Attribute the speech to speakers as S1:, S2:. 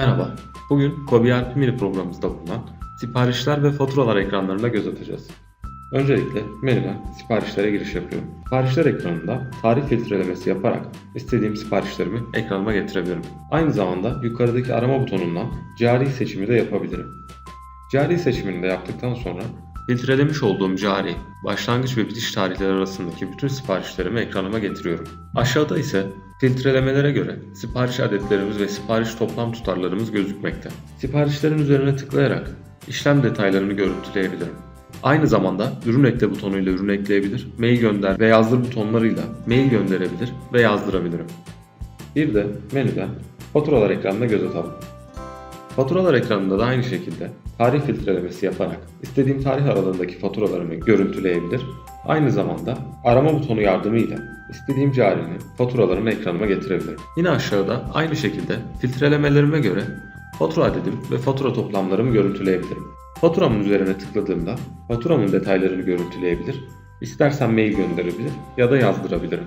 S1: Merhaba. Bugün Kobi Mini programımızda bulunan siparişler ve faturalar ekranlarına göz atacağız. Öncelikle menüden siparişlere giriş yapıyorum. Siparişler ekranında tarih filtrelemesi yaparak istediğim siparişlerimi ekranıma getirebilirim. Aynı zamanda yukarıdaki arama butonundan cari seçimi de yapabilirim. Cari seçimini de yaptıktan sonra filtrelemiş olduğum cari, başlangıç ve bitiş tarihleri arasındaki bütün siparişlerimi ekranıma getiriyorum. Aşağıda ise filtrelemelere göre sipariş adetlerimiz ve sipariş toplam tutarlarımız gözükmekte. Siparişlerin üzerine tıklayarak işlem detaylarını görüntüleyebilirim. Aynı zamanda ürün ekle butonuyla ürün ekleyebilir, mail gönder ve yazdır butonlarıyla mail gönderebilir ve yazdırabilirim. Bir de menüden faturalar ekranına göz atalım. Faturalar ekranında da aynı şekilde tarih filtrelemesi yaparak istediğim tarih aralığındaki faturalarımı görüntüleyebilir. Aynı zamanda arama butonu yardımıyla istediğim carinin faturalarını ekranıma getirebilirim. Yine aşağıda aynı şekilde filtrelemelerime göre fatura adedim ve fatura toplamlarımı görüntüleyebilirim. Faturamın üzerine tıkladığımda faturamın detaylarını görüntüleyebilir, istersen mail gönderebilir ya da yazdırabilirim.